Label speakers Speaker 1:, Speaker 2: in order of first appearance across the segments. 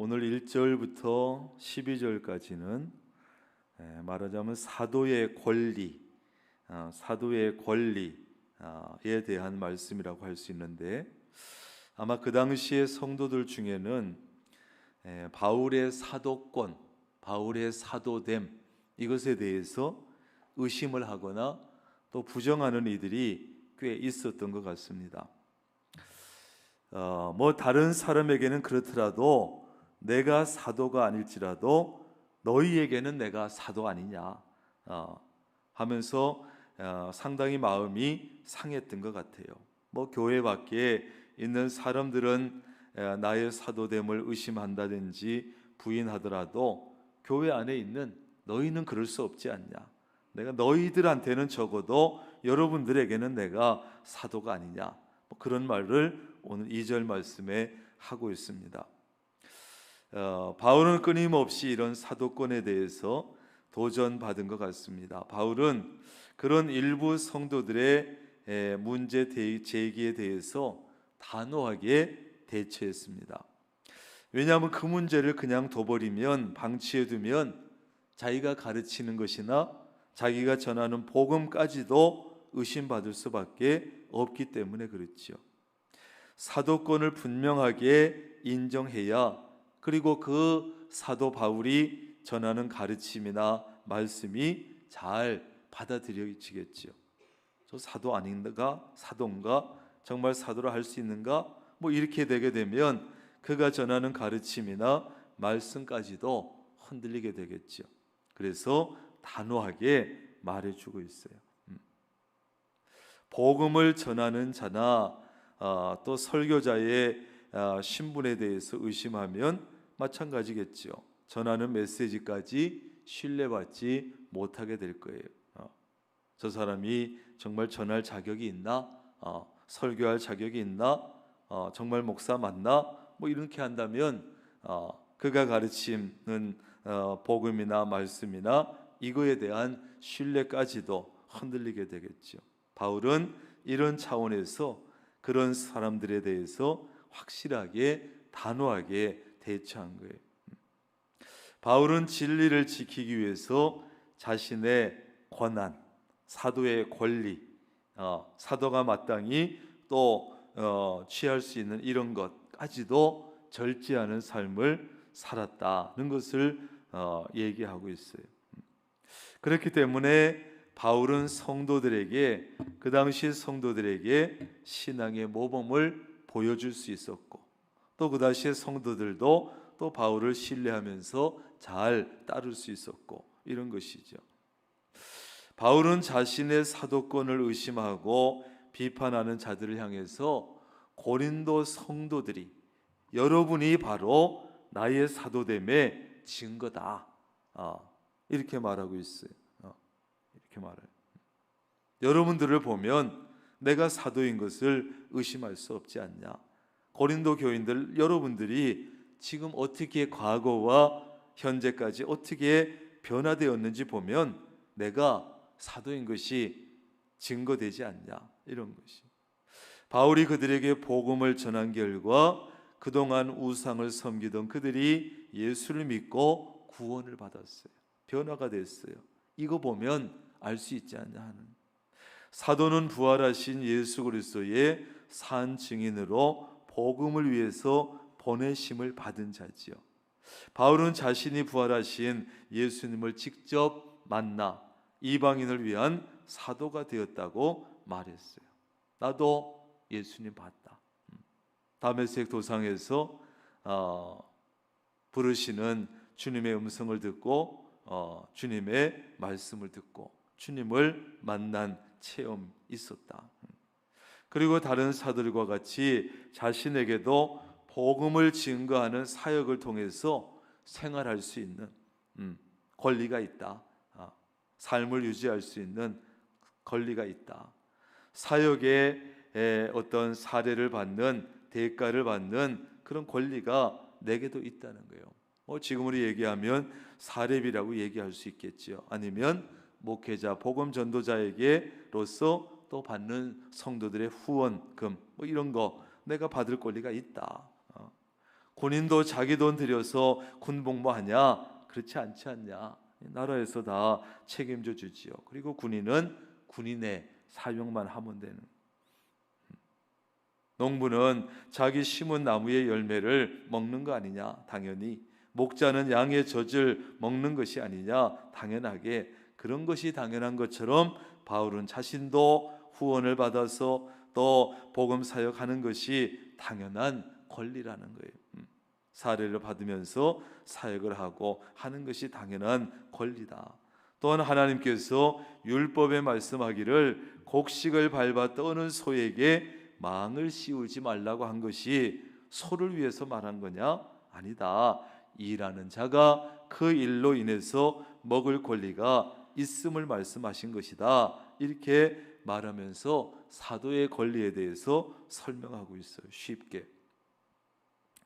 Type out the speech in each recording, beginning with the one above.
Speaker 1: 오늘 1절부터 12절까지는 예, 말하자면 사도의 권리, 어, 사도의 권리에 대한 말씀이라고 할 수 있는데 아마 그 당시의 성도들 중에는 예, 바울의 사도권, 바울의 사도됨 이것에 대해서 의심을 하거나 또 부정하는 이들이 꽤 있었던 것 같습니다. 어, 뭐 다른 사람에게는 그렇더라도 내가 사도가 아닐지라도 너희에게는 내가 사도 아니냐 어, 하면서 어, 상당히 마음이 상했던 것 같아요. 뭐 교회 밖에 있는 사람들은 에, 나의 사도됨을 의심한다든지 부인하더라도 교회 안에 있는 너희는 그럴 수 없지 않냐. 내가 너희들한테는 적어도 여러분들에게는 내가 사도가 아니냐. 뭐 그런 말을 오늘 2절 말씀에 하고 있습니다. 어, 바울은 끊임없이 이런 사도권에 대해서 도전받은 것 같습니다. 바울은 그런 일부 성도들의 에, 문제 대- 제기에 대해서 단호하게 대처했습니다. 왜냐하면 그 문제를 그냥 둬버리면 방치해두면 자기가 가르치는 것이나 자기가 전하는 복음까지도 의심받을 수밖에 없기 때문에 그렇지요. 사도권을 분명하게 인정해야 그리고 그 사도 바울이 전하는 가르침이나 말씀이 잘 받아들여지겠지요. 저 사도 아닌가? 사도인가? 정말 사도를 할수 있는가? 뭐 이렇게 되게 되면 그가 전하는 가르침이나 말씀까지도 흔들리게 되겠죠. 그래서 단호하게 말해주고 있어요. 음. 복음을 전하는 자나 아, 또 설교자의 아, 신분에 대해서 의심하면 마찬가지겠죠. 전하는 메시지까지 신뢰받지 못하게 될 거예요. 어, 저 사람이 정말 전할 자격이 있나? 어, 설교할 자격이 있나? 어, 정말 목사 맞나? 뭐 이렇게 한다면 어, 그가 가르치는 어, 복음이나 말씀이나 이거에 대한 신뢰까지도 흔들리게 되겠죠. 바울은 이런 차원에서 그런 사람들에 대해서 확실하게 단호하게 대처한 거예요. 바울은 진리를 지키기 위해서 자신의 권한, 사도의 권리, 어, 사도가 마땅히 또 어, 취할 수 있는 이런 것까지도 절제하는 삶을 살았다는 것을 어, 얘기하고 있어요. 그렇기 때문에 바울은 성도들에게 그 당시 성도들에게 신앙의 모범을 보여줄 수 있었고 또 그 당시의 성도들도 또 바울을 신뢰하면서 잘 따를 수 있었고 이런 것이죠. 바울은 자신의 사도권을 의심하고 비판하는 자들을 향해서 고린도 성도들이 여러분이 바로 나의 사도됨의 증거다. 어, 이렇게 말하고 있어요. 어, 이렇게 말해요. 여러분들을 보면 내가 사도인 것을 의심할 수 없지 않냐. 고린도 교인들 여러분들이 지금 어떻게 과거와 현재까지 어떻게 변화되었는지 보면 내가 사도인 것이 증거되지 않냐 이런 것이 바울이 그들에게 복음을 전한 결과 그동안 우상을 섬기던 그들이 예수를 믿고 구원을 받았어요. 변화가 됐어요. 이거 보면 알 수 있지 않냐 하는 사도는 부활하신 예수 그리스도의 산 증인으로 복음을 위해서 보내심을 받은 자지요. 바울은 자신이 부활하신 예수님을 직접 만나 이방인을 위한 사도가 되었다고 말했어요. 나도 예수님 봤다. 음. 다메섹 도상에서 어, 부르시는 주님의 음성을 듣고 어, 주님의 말씀을 듣고 주님을 만난 체험 있었다. 음. 그리고 다른 사들과 같이 자신에게도 복음을 증거하는 사역을 통해서 생활할 수 있는 음, 권리가 있다. 아, 삶을 유지할 수 있는 권리가 있다. 사역의 에, 어떤 사례를 받는 대가를 받는 그런 권리가 내게도 있다는 거예요. 뭐 지금으로 얘기하면 사례비라고 얘기할 수 있겠지요. 아니면 목회자, 복음 전도자에게로서 또 받는 성도들의 후원금 뭐 이런 거 내가 받을 권리가 있다. 어. 군인도 자기 돈 들여서 군 복무하냐? 그렇지 않지 않냐? 나라에서 다 책임져 주지요. 그리고 군인은 군인의 사용만 하면 되는. 농부는 자기 심은 나무의 열매를 먹는 거 아니냐? 당연히. 목자는 양의 젖을 먹는 것이 아니냐? 당연하게 그런 것이 당연한 것처럼 바울은 자신도 후원을 받아서 또 복음 사역하는 것이 당연한 권리라는 거예요. 음. 사례를 받으면서 사역을 하고 하는 것이 당연한 권리다. 또한 하나님께서 율법에 말씀하기를 곡식을 밟아 떠는 소에게 망을 씌우지 말라고 한 것이 소를 위해서 말한 거냐? 아니다. 일하는 자가 그 일로 인해서 먹을 권리가 있음을 말씀하신 것이다. 이렇게 말하면서 사도의 권리에 대해서 설명하고 있어요. 쉽게.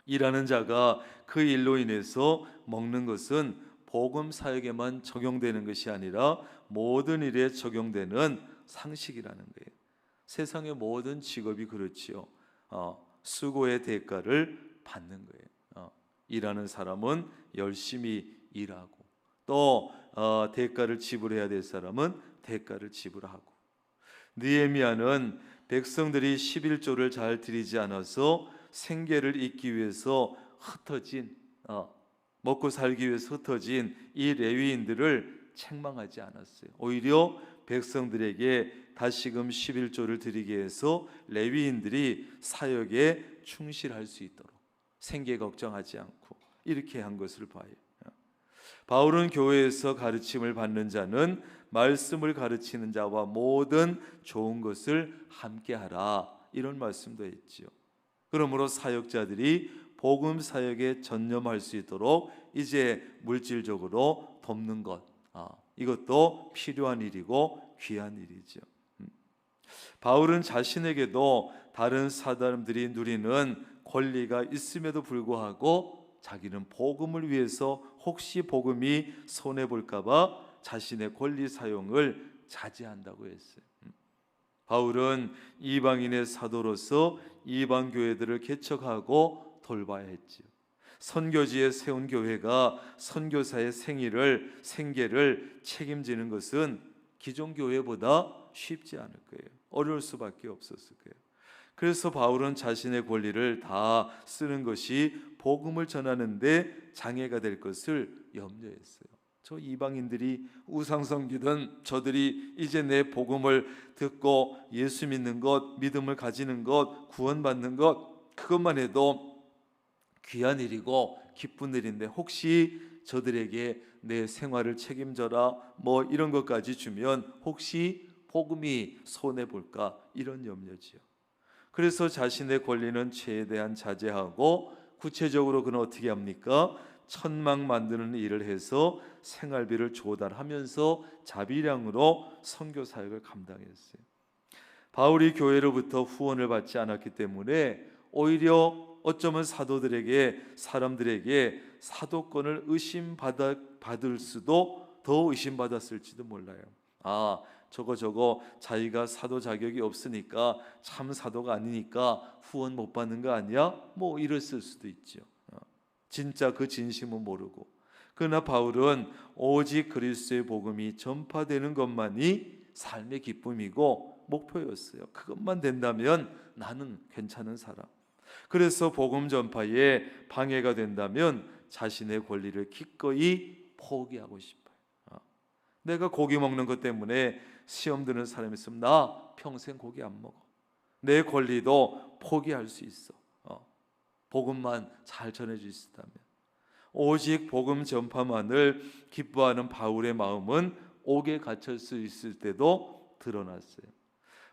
Speaker 1: 일하는 자가 그 일로 인해서 먹는 것은 복음 사역에만 적용되는 것이 아니라 모든 일에 적용되는 상식이라는 거예요. 세상의 모든 직업이 그렇지요. 어, 수고의 대가를 받는 거예요. 어, 일하는 사람은 열심히 일하고 또 어, 대가를 지불해야 될 사람은 대가를 지불하고 느헤미야는 백성들이 11조를 잘 드리지 않아서 생계를 잇기 위해서 흩어진 어, 먹고 살기 위해서 흩어진 이 레위인들을 책망하지 않았어요. 오히려 백성들에게 다시금 11조를 드리게 해서 레위인들이 사역에 충실할 수 있도록 생계 걱정하지 않고 이렇게 한 것을 봐요. 바울은 교회에서 가르침을 받는 자는 말씀을 가르치는 자와 모든 좋은 것을 함께 하라 이런 말씀도 했지요. 그러므로 사역자들이 복음 사역에 전념할 수 있도록 이제 물질적으로 돕는 것 아, 이것도 필요한 일이고 귀한 일이죠. 음. 바울은 자신에게도 다른 사람들이 누리는 권리가 있음에도 불구하고 자기는 복음을 위해서 혹시 복음이 손해 볼까봐 자신의 권리 사용을 자제한다고 했어요. 음. 바울은 이방인의 사도로서 이방 교회들을 개척하고 돌봐야 했지요. 선교지에 세운 교회가 선교사의 생일을 생계를 책임지는 것은 기존 교회보다 쉽지 않을 거예요. 어려울 수밖에 없었을 거예요. 그래서 바울은 자신의 권리를 다 쓰는 것이 복음을 전하는데 장애가 될 것을 염려했어요. 저 이방인들이 우상 섬기던 저들이 이제 내 복음을 듣고 예수 믿는 것, 믿음을 가지는 것, 구원받는 것 그것만 해도 귀한 일이고 기쁜 일인데 혹시 저들에게 내 생활을 책임져라 뭐 이런 것까지 주면 혹시 복음이 손해 볼까 이런 염려지요. 그래서 자신의 권리는 최대한 자제하고 구체적으로 그는 어떻게 합니까? 천막 만드는 일을 해서 생활비를 조달하면서 자비량으로 선교 사역을 감당했어요. 바울이 교회로부터 후원을 받지 않았기 때문에 오히려 어쩌면 사도들에게 사람들에게 사도권을 의심받아 받을 수도 더 의심받았을지도 몰라요. 아, 저거 저거 자기가 사도 자격이 없으니까 참 사도가 아니니까 후원 못 받는 거 아니야? 뭐 이랬을 수도 있죠. 어. 진짜 그 진심은 모르고. 그러나 바울은 오직 그리스도의 복음이 전파되는 것만이 삶의 기쁨이고 목표였어요. 그것만 된다면 나는 괜찮은 사람. 그래서 복음 전파에 방해가 된다면 자신의 권리를 기꺼이 포기하고 싶어요. 어. 내가 고기 먹는 것 때문에 시험 드는 사람이 있으면 나 평생 고기 안 먹어. 내 권리도 포기할 수 있어. 어. 복음만 잘 있다면. 오직 복음 전파만을 기뻐하는 바울의 마음은 옥에 갇힐 수 있을 때도 드러났어요.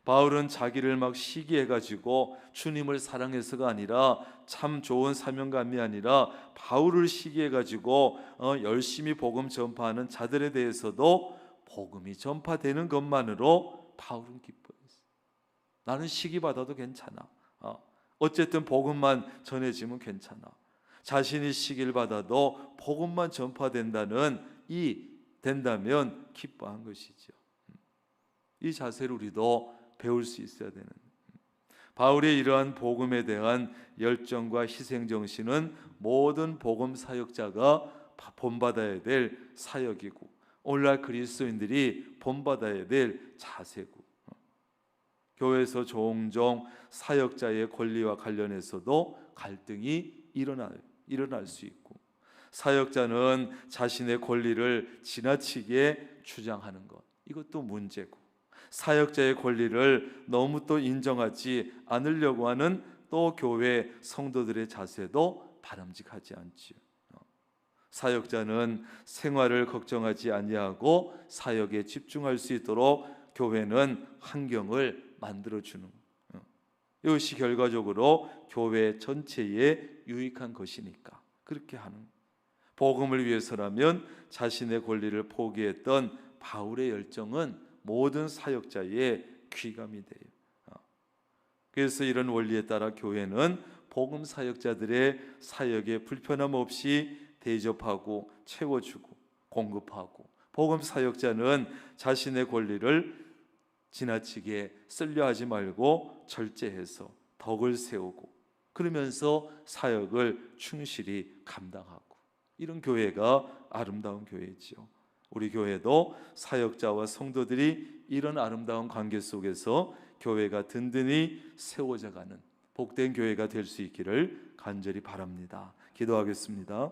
Speaker 1: 바울은 자기를 막 시기해 가지고 주님을 사랑해서가 아니라 참 좋은 사명감이 아니라 바울을 시기해 가지고 어, 열심히 복음 전파하는 자들에 대해서도 복음이 전파되는 것만으로 바울은 기뻐했어. 나는 시기 받아도 괜찮아. 어, 어쨌든 복음만 전해지면 괜찮아. 자신이 시기를 받아도 복음만 전파된다는 이 된다면 기뻐한 것이죠. 이 자세를 우리도 배울 수 있어야 되는. 바울의 이러한 복음에 대한 열정과 희생 정신은 모든 복음 사역자가 본받아야 될 사역이고 오늘날 그리스도인들이 본받아야 될 자세고 교회에서 종종 사역자의 권리와 관련해서도 갈등이 일어나 일어날 수 있고 사역자는 자신의 권리를 지나치게 주장하는 것 이것도 문제고 사역자의 권리를 너무 또 인정하지 않으려고 하는 또 교회 성도들의 자세도 바람직하지 않지요. 사역자는 생활을 걱정하지 아니하고 사역에 집중할 수 있도록 교회는 환경을 만들어 주는 이것이 결과적으로 교회 전체에 유익한 것이니까 그렇게 하는 복음을 위해서라면 자신의 권리를 포기했던 바울의 열정은 모든 사역자의 귀감이 돼요. 어. 그래서 이런 원리에 따라 교회는 복음 사역자들의 사역에 불편함 없이 대접하고 채워주고 공급하고 복음 사역자는 자신의 권리를 지나치게 쓸려 하지 말고 절제해서 덕을 세우고 그러면서 사역을 충실히 감당하고 이런 교회가 아름다운 교회지요. 우리 교회도 사역자와 성도들이 이런 아름다운 관계 속에서 교회가 든든히 세워져 가는 복된 교회가 될 수 있기를 간절히 바랍니다. 기도하겠습니다.